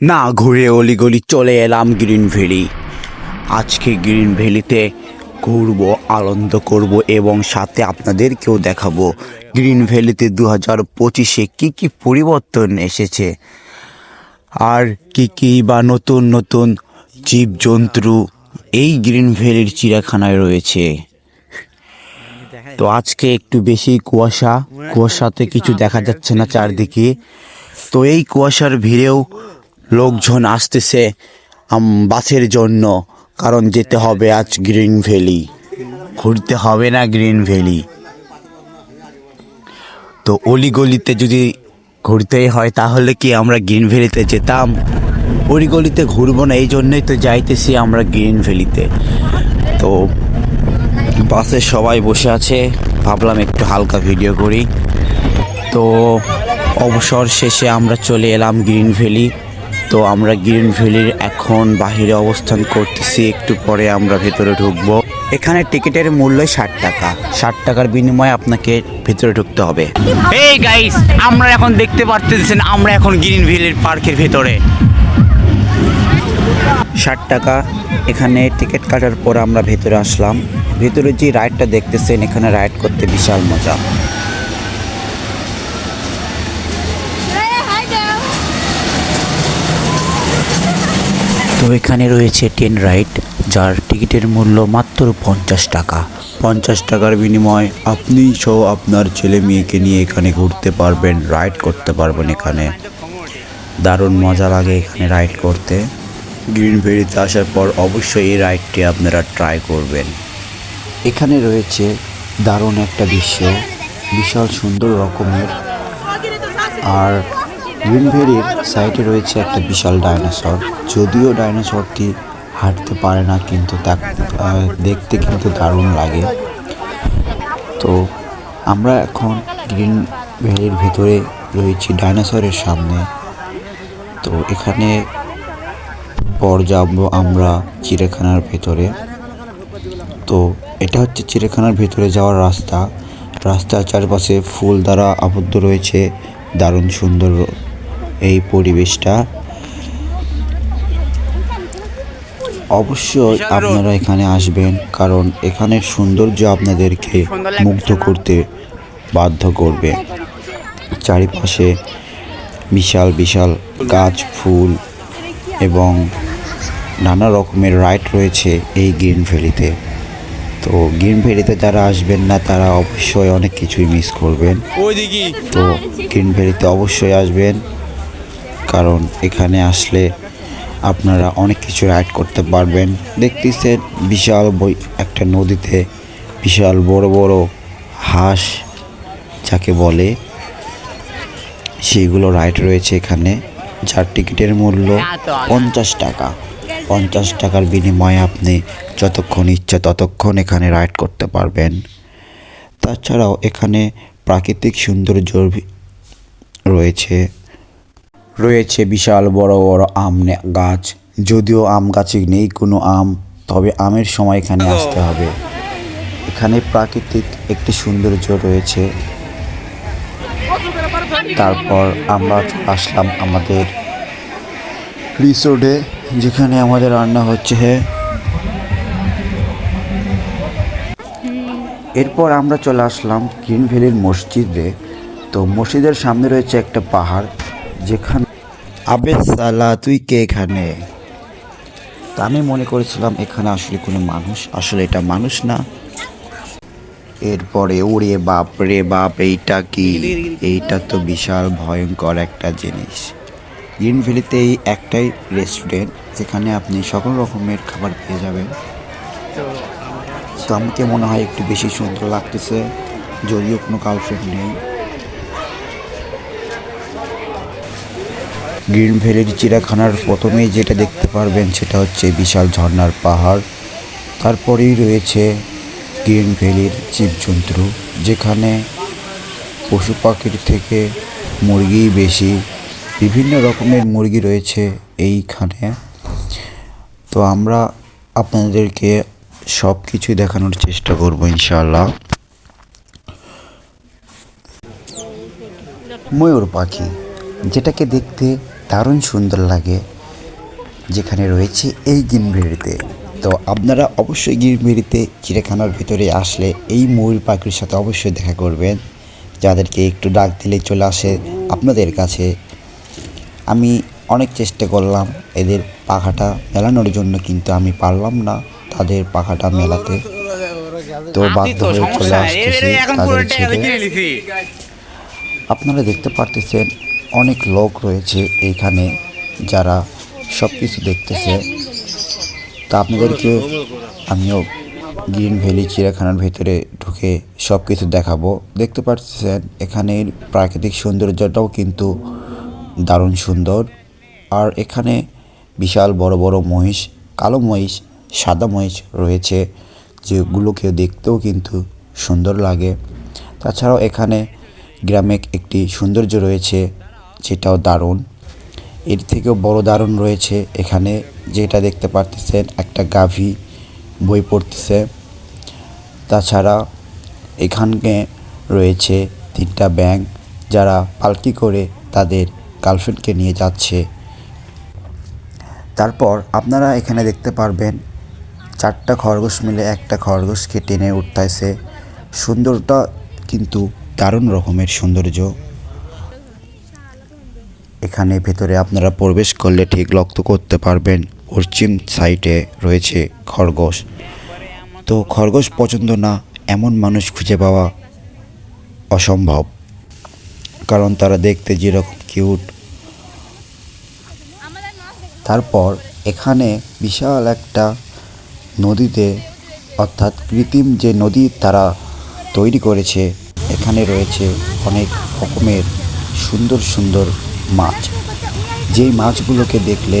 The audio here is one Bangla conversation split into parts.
না ঘুরে অলিগলি চলে এলাম গ্রিন ভ্যালি। আজকে গ্রিন ভ্যালিতে ঘুরবো, আনন্দ করব এবং সাথে আপনাদেরকেও দেখাবো গ্রিন ভ্যালিতে দু হাজার পঁচিশে কী কী পরিবর্তন এসেছে আর কি কি বা নতুন নতুন জীবজন্তু এই গ্রিন ভ্যালির চিড়িয়াখানায় রয়েছে। তো আজকে একটু বেশি কুয়াশা, কুয়াশাতে কিছু দেখা যাচ্ছে না চারদিকে। তো এই কুয়াশার ভিড়েও লোকজন আসতেছে বাসের জন্য, কারণ যেতে হবে আজ গ্রিন ভ্যালি। ঘুরতে হবে না গ্রিন ভ্যালি। তো অলিগলিতে যদি ঘুরতেই হয়, তাহলে কি আমরা গ্রিন ভ্যালিতে যেতাম? অলিগলিতে ঘুরবো না, এই জন্যই তো যাইতেছি আমরা গ্রিন ভ্যালিতে। তো বাসে সবাই বসে আছে, ভাবলাম একটু হালকা ভিডিও করি। তো অবসর শেষে আমরা চলে এলাম গ্রিন ভ্যালি। তো আমরা গ্রিন ভ্যালির এখন বাহিরে অবস্থান করতেছি। একটু পরে আমরা ভেতরে ঢুকবো। এখানে টিকিটের মূল্য ষাট টাকা। ষাট টাকার বিনিময়ে আপনাকে ভেতরে ঢুকতে হবে। এই গাইস আমরা এখন দেখতে পারতেছেন আমরা এখন গ্রিন ভ্যালির পার্কের ভেতরে। ষাট টাকা এখানে টিকিট কাটার পর আমরা ভেতরে আসলাম। ভেতরে যে রাইডটা দেখতেছেন এখানে রাইড করতে বিশাল মজা। তো এখানে রয়েছে ট্রেন রাইড যার টিকিটের মূল্য মাত্র পঞ্চাশ টাকা। পঞ্চাশ টাকার বিনিময়ে আপনি সহ আপনার ছেলে মেয়েকে নিয়ে এখানে ঘুরতে পারবেন রাইড করতে পারবেন এখানে। দারুণ মজা লাগে এখানে রাইড করতে। গ্রিন ভ্যালিতে আসার পর অবশ্যই এই রাইডটি আপনারা ট্রাই করবেন। এখানে রয়েছে দারুণ একটা দৃশ্য, বিশাল সুন্দর রকমের। আর গ্রিন ভ্যালির সাইডে রয়েছে একটা বিশাল ডাইনোসর। যদিও ডাইনোসরটি হাঁটতে পারে না, কিন্তু তা দেখতে কিন্তু দারুণ লাগে। তো আমরা এখন গ্রিন ভ্যালির ভেতরে রয়েছি ডাইনোসরের সামনে। তো এখানে পর যাব আমরা চিড়িয়াখানার ভেতরে। তো এটা হচ্ছে চিড়িয়াখানার ভেতরে যাওয়ার রাস্তা। রাস্তার চারপাশে ফুল দ্বারা আবদ্ধ রয়েছে। দারুণ সুন্দর এই পরিবেশটা। অবশ্যই আপনারা এখানে আসবেন কারণ এখানের সৌন্দর্য আপনাদেরকে মুগ্ধ করতে বাধ্য করবে। চারিপাশে বিশাল বিশাল গাছ ফুল এবং নানা রকমের রাইড রয়েছে এই গ্রিন ভ্যালিতে। তো গ্রিন ভ্যালিতে যারা আসবেন না তারা অবশ্যই অনেক কিছুই মিস করবেন। তো গ্রিন ভ্যালিতে অবশ্যই আসবেন। কারণ এখানে আসলে আপনারা অনেক কিছু রাইড করতে পারবেন। দেখতেছেন বিশাল বই, একটা নদীতে বিশাল বড় বড় হাঁস যাকে বলে, সেইগুলো রাইড রয়েছে এখানে। যার টিকিটের মূল্য পঞ্চাশ টাকা। পঞ্চাশ টাকার বিনিময়ে আপনি যতক্ষণ ইচ্ছা ততক্ষণ এখানে রাইড করতে পারবেন। তাছাড়াও এখানে প্রাকৃতিক সৌন্দর্য রয়েছে। রয়েছে বিশাল বড় বড় আম গাছ। যদিও আম গাছে নেই কোনো আম তবে আমের সময় এখানে আসতে হবে। এখানে প্রাকৃতিক একটি সৌন্দর্য রয়েছে। তারপর আমরা আসলাম আমাদের রিসোর্টে যেখানে আমাদের রান্না হচ্ছে। এরপর আমরা চলে আসলাম গ্রিন ভ্যালির মসজিদে। তো মসজিদের সামনে রয়েছে একটা পাহাড়। যেখানে আবে সালা, তুই কে এখানে? তা আমি মনে করেছিলাম, এখানে আসলে কোনো মানুষ। আসলে এটা মানুষ না। এরপরে, ওরে বাপ রে বাপ, এইটা কি? এইটা তো বিশাল ভয়ঙ্কর একটা জিনিস। গ্রিন ভ্যালিতে এই একটাই রেস্টুরেন্ট, যেখানে আপনি সকল রকমের খাবার পেয়ে যাবেন। তো আমাকে মনে হয় একটু বেশি সুন্দর লাগতেছে, যদিও কোনো গার্লফ্রেন্ড নেই। গ্রিন ভ্যালির চিড়িয়াখানার প্রথমেই যেটা দেখতে পারবেন সেটা হচ্ছে বিশাল ঝর্ণার পাহাড়। তারপরেই রয়েছে গ্রিন ভ্যালির জীবজন্তু, যেখানে পশু পাখির থেকে মুরগি বেশি। বিভিন্ন রকমের মুরগি রয়েছে এইখানে। তো আমরা আপনাদেরকে সব কিছুই দেখানোর চেষ্টা করব ইনশাল্লাহ ময়ূর পাখি, যেটাকে দেখতে দারুণ সুন্দর লাগে যেখানে রয়েছে এই গ্রিনবেরিতে তো আপনারা অবশ্যই গ্রিনবেরিতে চিড়িয়াখানার ভিতরে আসলে এই ময়ূর পাখির সাথে অবশ্যই দেখা করবেন। যাদেরকে একটু ডাক দিলে চলে আসে আপনাদের কাছে। আমি অনেক চেষ্টা করলাম এদের পাখাটা মেলানোর জন্য কিন্তু আমি পারলাম না তাদের পাখাটা মেলাতে। তো বাধ্য হয়ে চলে আসতেছি তাদের ছেড়ে। আপনারা দেখতে পারতেছেন অনেক লোক রয়েছে এইখানে যারা সব কিছু দেখতেছে। তা আপনাদেরকে আমিও গ্রিন ভ্যালি, চিড়িয়াখানার ভেতরে ঢুকে সব কিছু দেখাবো। দেখতে পাচ্ছেন এখানের প্রাকৃতিক সৌন্দর্যটাও কিন্তু দারুণ সুন্দর। আর এখানে বিশাল বড় বড় মহিষ, কালো মহিষ, সাদা মহিষ রয়েছে যেগুলোকে দেখতেও কিন্তু সুন্দর লাগে। তাছাড়াও এখানে গ্রামে একটি সৌন্দর্য রয়েছে যেটাও দারুণ। এর থেকেও বড় দারুণ রয়েছে এখানে যেটা দেখতে পারতেছেন, একটা গাভী বই পড়তেছে। তাছাড়া এখানে রয়েছে তিনটা ব্যাংক যারা পালকি করে তাদের গার্লফ্রেন্ডকে নিয়ে যাচ্ছে। তারপর আপনারা এখানে দেখতে পারবেন, চারটা খরগোশ মিলে একটা খরগোশকে টেনে উঠতেছে। সুন্দরটা কিন্তু দারুণ রকমের সৌন্দর্য। এখানে ভেতরে আপনারা প্রবেশ করলে ঠিক লক্ষ্য করতে পারবেন। পশ্চিম সাইডে রয়েছে খরগোশ। তো খরগোশ পছন্দ না, এমন মানুষ খুঁজে পাওয়া অসম্ভব। কারণ তারা দেখতে যেরকম কিউট। তারপর এখানে বিশাল একটা নদীতে, অর্থাৎ কৃত্রিম যে নদী তারা তৈরি করেছে, এখানে রয়েছে অনেক রকমের সুন্দর সুন্দর মাছ। যেই মাছগুলোকে দেখলে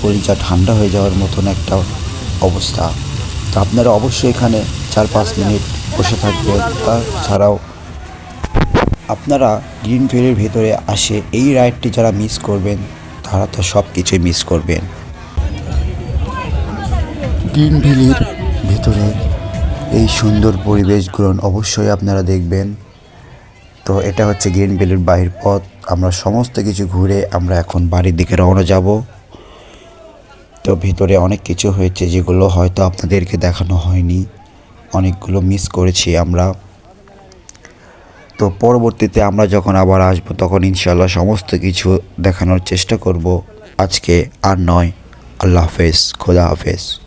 কলিজা ঠান্ডা হয়ে যাওয়ার মতন একটা অবস্থা। তো আপনারা অবশ্যই এখানে চার পাঁচ মিনিট বসে থাকবেন। তাছাড়াও আপনারা গ্রিন ভ্যালির ভেতরে আসে এই রাইডটি যারা মিস করবেন, তারা তো সব কিছুই মিস করবেন। গ্রিন ভ্যালির ভেতরে এই সুন্দর পরিবেশগুলো অবশ্যই আপনারা দেখবেন। তো এটা হচ্ছে গ্রিন ভ্যালির বাহির পথ। আমরা সমস্ত কিছু ঘুরে আমরা এখন বাড়ির দিকে রওনা যাব। তো ভিতরে অনেক কিছু হয়েছে যেগুলো হয়তো আপনাদেরকে দেখানো হয়নি। অনেকগুলো মিস করেছি আমরা। তো পরবর্তীতে আমরা যখন আবার আসব তখন ইনশাল্লাহ সমস্ত কিছু দেখানোর চেষ্টা করব। আজকে আর নয়। আল্লাহ হাফেজ। খোদা হাফেজ।